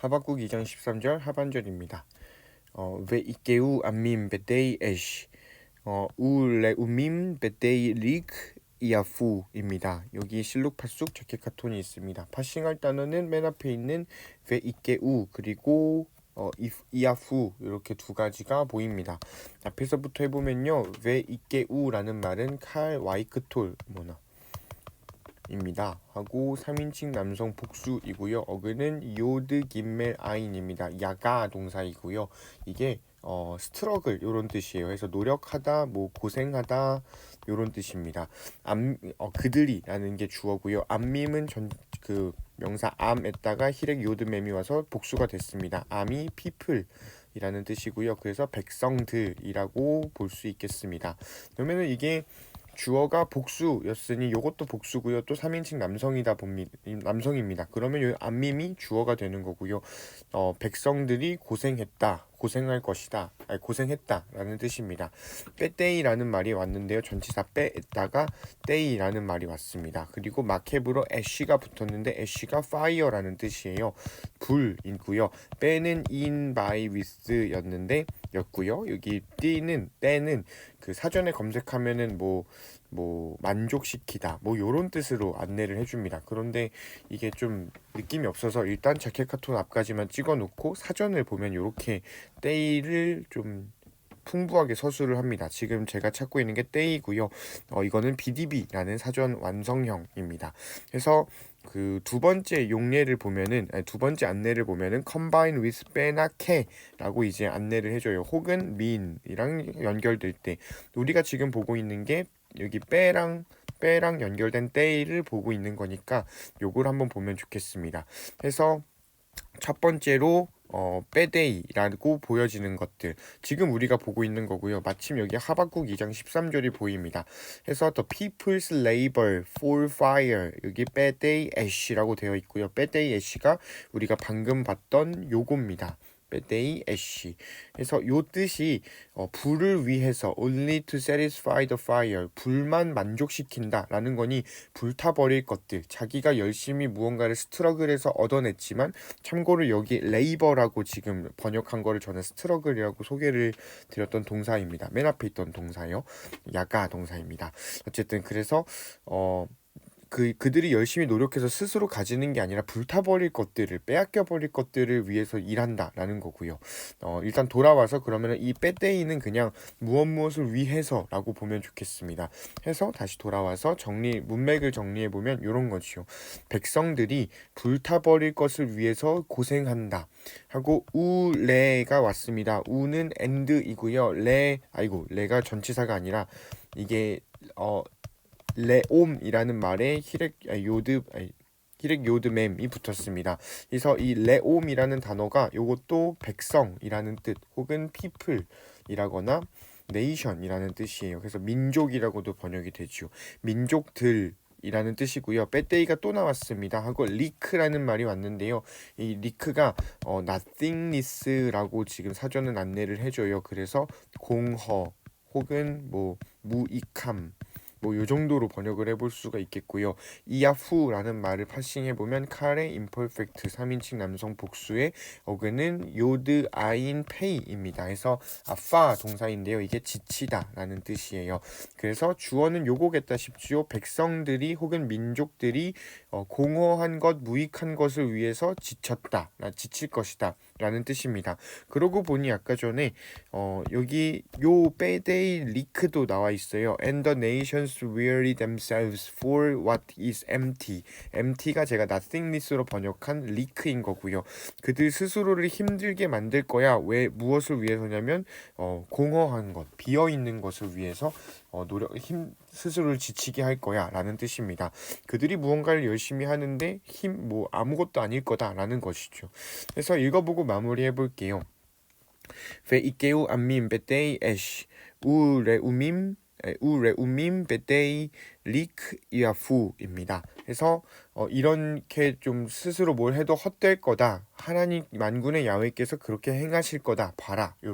하박국 2장 13절 하반절입니다. 어, 암밈 베데이 에시 어, 우레우밈 베데이 리크 이아푸입니다. 여기 실룩 파쑥 자켓 카톤이 있습니다. 파싱할 단어는 맨 앞에 있는 왜 이케우 그리고 어, 이아푸 이렇게 두 가지가 보입니다. 앞에서부터 해보면요. 왜 이케우라는 말은 칼 와이크톨 뭐나 입니다. 하고 3인칭 남성 복수이고요. 어근은 요드 김멜 아인입니다. 야가 동사이고요. 이게 어, 스트러글 이런 뜻이에요. 그래서 노력하다, 뭐 고생하다 이런 뜻입니다. 암 어, 그들이라는 게 주어고요. 암밈은 전 그 명사 암에다가 히렉 요드mem이 와서 복수가 됐습니다. 암이 people이라는 뜻이고요. 그래서 백성들이라고 볼 수 있겠습니다. 그러면은 이게 주어가 복수였으니 이것도 복수고요. 또 3인칭 남성이다 봅니다. 남성입니다. 그러면 이 안밈이 주어가 되는 거고요. 어, 백성들이 고생했다. 고생할 것이다. 아니, 고생했다라는 뜻입니다. 빼떼이라는 말이 왔는데요. 전치사 빼다가 떼이라는 말이 왔습니다. 그리고 마켓으로 애쉬가 붙었는데 애쉬가 fire라는 뜻이에요. 불이고요. 빼는 in, by, with였는데 였고요. 여기 띠는 때는 그 사전에 검색하면은 뭐 뭐뭐 만족시키다 뭐 요런 뜻으로 안내를 해줍니다. 그런데 이게 좀 느낌이 없어서 일단 자켓 카톤 앞까지만 찍어 놓고 사전을 보면 이렇게 때이를 좀 풍부하게 서술을 합니다. 지금 제가 찾고 있는 게 때이고요. 어, 이거는 BDB라는 사전 완성형입니다. 그래서 그 두 번째 용례를 보면은 아니, 두 번째 안내를 보면은 combine with 빼나 캐라고 이제 안내를 해줘요. 혹은 mean이랑 연결될 때 우리가 지금 보고 있는 게 여기 빼랑 빼랑 연결된 때를 보고 있는 거니까 요걸 한번 보면 좋겠습니다. 그래서 첫 번째로 어, 빼데이라고 보여지는 것들 지금 우리가 보고 있는 거고요. 마침 여기 하박국 2장 13절이 보입니다. 해서 the people's labor for fire 여기 빼데이 애쉬라고 되어 있고요. 빼데이 애쉬가 우리가 방금 봤던 요겁니다. 빼데이 애쉬. 그래서 요 뜻이 어, 불을 위해서 only to satisfy the fire 불만 만족시킨다라는 거니 불타버릴 것들 자기가 열심히 무언가를 스트러글해서 얻어냈지만 참고로 여기 레이버라고 지금 번역한 거를 저는 스트러글이라고 소개를 드렸던 동사입니다. 맨 앞에 있던 동사요. 야가 동사입니다. 어쨌든 그래서 어. 그 그들이 열심히 노력해서 스스로 가지는 게 아니라 불타버릴 것들을 빼앗겨 버릴 것들을 위해서 일한다라는 거고요. 어, 일단 돌아와서 그러면 이 빼떼이는 그냥 무엇 무엇을 위해서라고 보면 좋겠습니다. 해서 다시 돌아와서 정리 문맥을 정리해 보면 이런 거지요. 백성들이 불타버릴 것을 위해서 고생한다. 하고 우레가 왔습니다. 우는 엔드이고요. 레 아이고 레가 전치사가 아니라 이게 어 레옴이라는 말에 히렉 아, 요드 히렉 요드mem이 붙었습니다. 그래서 이 레옴이라는 단어가 요것도 백성이라는 뜻 혹은 people이라거나 네이션이라는 뜻이에요. 그래서 민족이라고도 번역이 되죠. 민족들 이라는 뜻이고요. 빼떼이가 또 나왔습니다. 하고 리크라는 말이 왔는데요. 이 리크가 어, nothingness라고 지금 사전은 안내를 해줘요. 그래서 공허 혹은 뭐 무익함 뭐 요 정도로 번역을 해볼 수가 있겠고요. 이야후라는 말을 파싱해 보면 칼의 임퍼펙트 3인칭 남성 복수의 어근은 요드 아인 페이입니다. 그래서 아파 동사인데요. 이게 지치다라는 뜻이에요. 그래서 주어는 요거겠다 싶지요. 백성들이 혹은 민족들이 어, 공허한 것, 무익한 것을 위해서 지쳤다, 지칠 것이다. 라는 뜻입니다. 그러고 보니 아까 전에 어, 여기 요 빼데이 리크도 나와 있어요. And the nations weary themselves for what is empty. empty가 제가 nothingness로 번역한 리크인 거고요. 그들 스스로를 힘들게 만들 거야. 왜 무엇을 위해서냐면 어, 공허한 것, 비어 있는 것을 위해서 어, 노력 힘 스스로를 지치게 할 거야라는 뜻입니다. 그들이 무언가를 열심히 하는데 힘 뭐 아무것도 아닐 거다라는 것이죠. 그래서 읽어보고 마무리해 볼게요. 페이케우 암민 베테이 에시 우레우밈 우레우밈 베테이 리크 이아푸입니다. 그래서 어, 이렇게 좀 스스로 뭘 해도 헛될 거다. 하나님 만군의 야훼께서 그렇게 행하실 거다. 봐라.